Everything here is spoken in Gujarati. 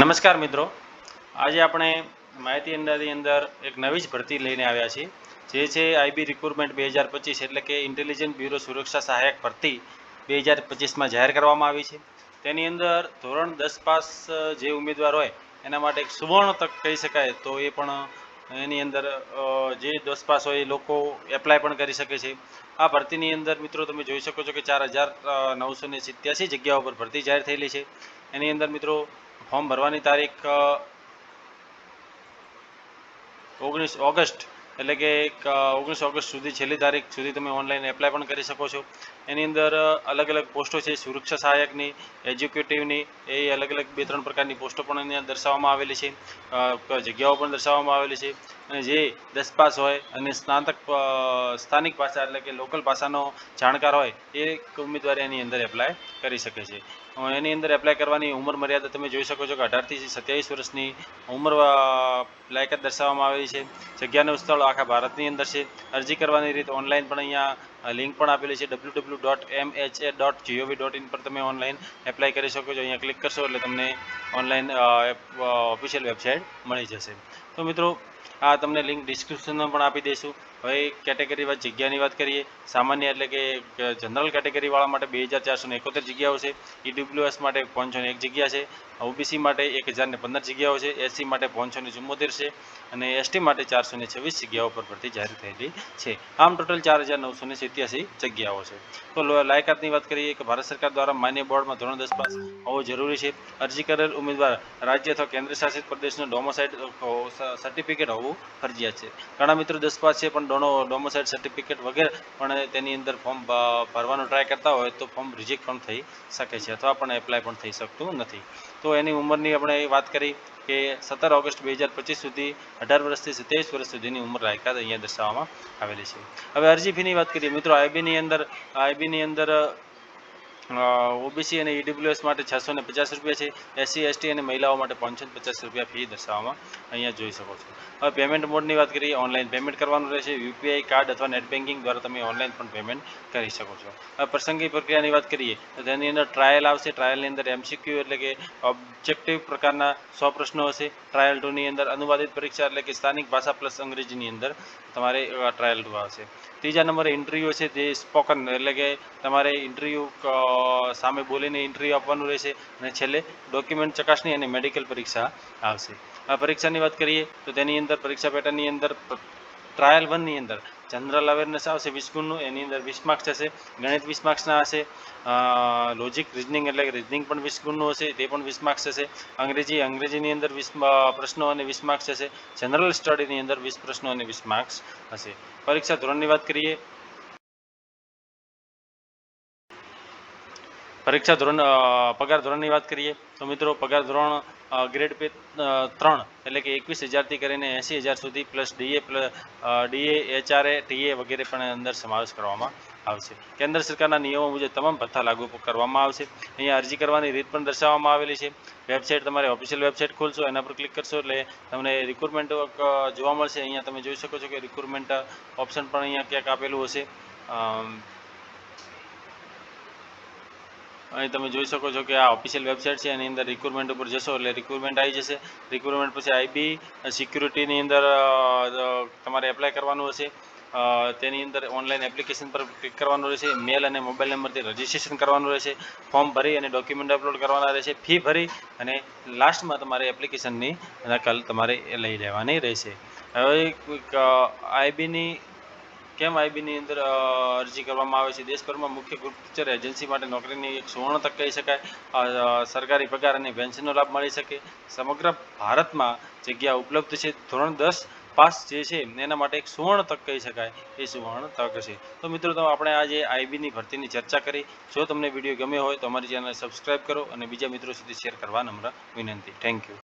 નમસ્કાર મિત્રો. આજે આપણે માહિતી અંદાજની અંદર એક નવી જ ભરતી લઈને આવ્યા છીએ. જે છે આઈબી રિક્રુટમેન્ટ બે હજાર પચીસ એટલે કે ઇન્ટેલિજન્ટ બ્યુરો સુરક્ષા સહાયક ભરતી બે હજાર પચીસમાં જાહેર કરવામાં આવી છે. તેની અંદર ધોરણ દસ પાસ જે ઉમેદવાર હોય એના માટે એક સુવર્ણ તક કહી શકાય તો એ પણ એની અંદર જે દસ પાસ હોય એ લોકો એપ્લાય પણ કરી શકે છે. આ ભરતીની અંદર મિત્રો તમે જોઈ શકો છો કે ચાર હજાર નવસો ને સિત્યાસી જગ્યાઓ પર ભરતી જાહેર થયેલી છે. એની અંદર મિત્રો ફોર્મ ભરવાની તારીખ ઓગણીસ ઓગસ્ટ એટલે કે એક, ઓગણીસ ઓગસ્ટ સુધી છેલ્લી તારીખ સુધી તમે ઓનલાઈન એપ્લાય પણ કરી શકો છો. એની અંદર અલગ અલગ પોસ્ટો છે સુરક્ષા સહાયકની એજ્યુકેટિવની એ અલગ અલગ બે ત્રણ પ્રકારની પોસ્ટો પણ એની દર્શાવવામાં આવેલી છે. જગ્યાઓ પણ દર્શાવવામાં આવેલી છે. અને જે દસ પાસ હોય અને સ્નાતક સ્થાનિક ભાષા એટલે કે લોકલ ભાષાનો જાણકાર હોય એ ઉમેદવાર એની અંદર એપ્લાય કરી શકે છે. એની અંદર એપ્લાય કરવાની ઉંમર મર્યાદા તમે જોઈ શકો છો કે અઢારથી સત્યાવીસ વર્ષની ઉંમર લાયકાત દર્શાવવામાં આવેલી છે. જગ્યાનું સ્થળ આખા ભારતની અંદર છે. અરજી કરવાની રીત ઓનલાઈન પણ અહીંયા લિંક પણ આપેલી છે. W W dot M H A dot G O V dot in પર તમે ઓનલાઈન એપ્લાય કરી શકો છો. અહીંયા ક્લિક કરશો એટલે તમને ઓનલાઈન ઓફિશિયલ વેબસાઇટ મળી જશે. તો મિત્રો, આ તમને લિંક ડિસ્ક્રિપ્શનમાં પણ આપી દઈશું. હવે કેટેગરી વાત, જગ્યાની વાત કરીએ. સામાન્ય એટલે કે જનરલ કેટેગરીવાળા માટે બે હજાર ચારસો એકોતેર જગ્યાઓ છે. ઈડબ્લ્યુએસ માટે પાંચસો એક જગ્યા છે. ઓબીસી માટે એક હજાર પંદર જગ્યાઓ છે. એસસી માટે પાંચસો ચુમ્મોતેર છે. અને એસટી માટે ચારસો ને છવ્વીસ જગ્યાઓ પર ભરતી જાહેર થયેલી છે. આમ ટોટલ ચાર હજાર નવસો ને સિત્યાસી જગ્યાઓ છે. તો લાયકાતની વાત કરીએ કે ભારત સરકાર દ્વારા માન્ય બોર્ડમાં ધોરણ દસ પાસ હોવો જરૂરી છે. અરજી કરેલ ઉમેદવાર રાજ્ય અથવા કેન્દ્ર શાસિત પ્રદેશનું ડોમોસાઇડ સર્ટિફિકેટ હોવું ફરજિયાત છે. ઘણા મિત્રો દસ પાસ છે, પણ ડોનો ડોમોસાઇડ સર્ટિફિકેટ વગેરે, પણ તેની અંદર ફોર્મ ભરવાનો ટ્રાય કરતા હોય તો ફોર્મ રિજેક્ટ પણ થઈ શકે છે, અથવા પણ એપ્લાય પણ થઈ શકતું નથી. તો એની ઉંમરની આપણે વાત કરી કે સત્તર ઓગસ્ટ બે હજાર પચીસ સુધી, અઢાર વર્ષથી સત્યાવીસ વર્ષ સુધીની ઉંમર લાયકાત અહીંયા દર્શાવવામાં આવેલી છે. હવે અરજી ફીની વાત કરીએ, મિત્રો, આઈબીની અંદર આઈબીની અંદર ઓબીસી અને ઈડબ્લ્યુએસ માટે છસો ને પચાસ રૂપિયા છે. એસસી એસટી અને મહિલાઓ માટે પાંચસો પચાસ રૂપિયા ફી દર્શાવવામાં અહીંયા જોઈ શકો છો. હવે પેમેન્ટ મોડની વાત કરીએ ઓનલાઈન પેમેન્ટ કરવાનું રહેશે. યુપીઆઈ કાર્ડ અથવા નેટ બેન્કિંગ દ્વારા તમે ઓનલાઈન પણ પેમેન્ટ કરી શકો છો. હવે પ્રસંગી પ્રક્રિયાની વાત કરીએ, તો તેની અંદર ટ્રાયલ આવશે. ટ્રાયલની અંદર એમસીક્યુ એટલે કે ઓબ્જેક્ટિવ પ્રકારના સો પ્રશ્નો હશે. ટ્રાયલ ટુની અંદર અનુવાદિત પરીક્ષા એટલે કે સ્થાનિક ભાષા પ્લસ અંગ્રેજીની અંદર તમારે ટ્રાયલ ટુ આવશે. ત્રીજા નંબરે ઇન્ટરવ્યૂ છે તે સ્પોકન એટલે કે તમારે ઇન્ટરવ્યૂ સામે બોલીને ઇન્ટરવ્યૂ આપવાનું રહેશે અને છેલ્લે ડોક્યુમેન્ટ ચકાસણી અને મેડિકલ પરીક્ષા આવશે. આ પરીક્ષાની વાત કરીએ તો તેની અંદર પરીક્ષા પેટર્નની અંદર ટ્રાયલ વનની અંદર જનરલ અવેરનેસ આવશે વીસ ગુણનું, એની અંદર વીસ માર્ક્સ હશે ગણિત વીસ માર્ક્સના હશે લોજિક રિઝનિંગ એટલે કે રિઝનિંગ પણ વીસ ગુણનું હશે, તે પણ વીસ માર્ક્સ હશે અંગ્રેજી, અંગ્રેજીની અંદર વીસ પ્રશ્નો અને વીસ માર્ક્સ હશે જનરલ સ્ટડીની અંદર વીસ પ્રશ્નો અને વીસ માર્ક્સ હશે. પરીક્ષા ધોરણની વાત કરીએ પરીક્ષા ધોરણ પગાર ધોરણની વાત કરીએ, તો મિત્રો પગાર ધોરણ ગ્રેડ પે ત્રણ એટલે કે એકવીસ હજારથી કરીને એંસી હજાર સુધી plus DA plus DA HRA TA વગેરે પણ અંદર સમાવેશ કરવામાં આવશે. કેન્દ્ર સરકારના નિયમો મુજબ તમામ ભથ્થા લાગુ કરવામાં આવશે. અહીંયા અરજી કરવાની રીત પણ દર્શાવવામાં આવેલી છે. વેબસાઇટ તમારે ઓફિશિયલ વેબસાઇટ ખોલશો, એના પર ક્લિક કરશો એટલે તમને રિક્રુટમેન્ટ જોવા મળશે. અહીંયા તમે જોઈ શકો છો કે રિક્રુટમેન્ટ ઓપ્શન પણ અહીંયા ક્યાંક આપેલું હશે. અહીં તમે જોઈ શકો છો કે આ ઓફિશિયલ વેબસાઇટ છે, એની અંદર રિક્રુટમેન્ટ ઉપર જશો એટલે રિક્રુટમેન્ટ આવી જશે. રિક્રુટમેન્ટ પછી આઈબી સિક્યુરિટીની અંદર તમારે એપ્લાય કરવાનું હશે. તેની અંદર ઓનલાઈન એપ્લિકેશન પર ક્લિક કરવાનું રહેશે. મેલ અને મોબાઈલ નંબરથી રજિસ્ટ્રેશન કરવાનું રહેશે. ફોર્મ ભરી અને ડોક્યુમેન્ટ અપલોડ કરવાના રહેશે. ફી ભરી અને લાસ્ટમાં તમારે એપ્લિકેશનની નકલ તમારે લઈ લેવાની રહેશે. હવે આઈબીની કેમ આઈબીની અંદર અરજી કરવામાં આવે છે? દેશભરમાં મુખ્ય ગુપ્તચર એજન્સી માટે નોકરીની એક સુવર્ણ તક કહી શકાય. સરકારી પગાર અને પેન્શનનો લાભ મળી શકે. સમગ્ર ભારતમાં જગ્યા ઉપલબ્ધ છે. ધોરણ દસ પાસ જે છે, એના માટે એક સુવર્ણ તક કહી શકાય. એ સુવર્ણ તક છે. તો મિત્રો, તો આપણે આજે આઈબીની ભરતીની ચર્ચા કરી. જો તમને વીડિયો ગમ્યો હોય તો અમારી ચેનલ સબસ્ક્રાઈબ કરો અને બીજા મિત્રો સુધી શેર કરવા નમ્ર વિનંતી. Thank you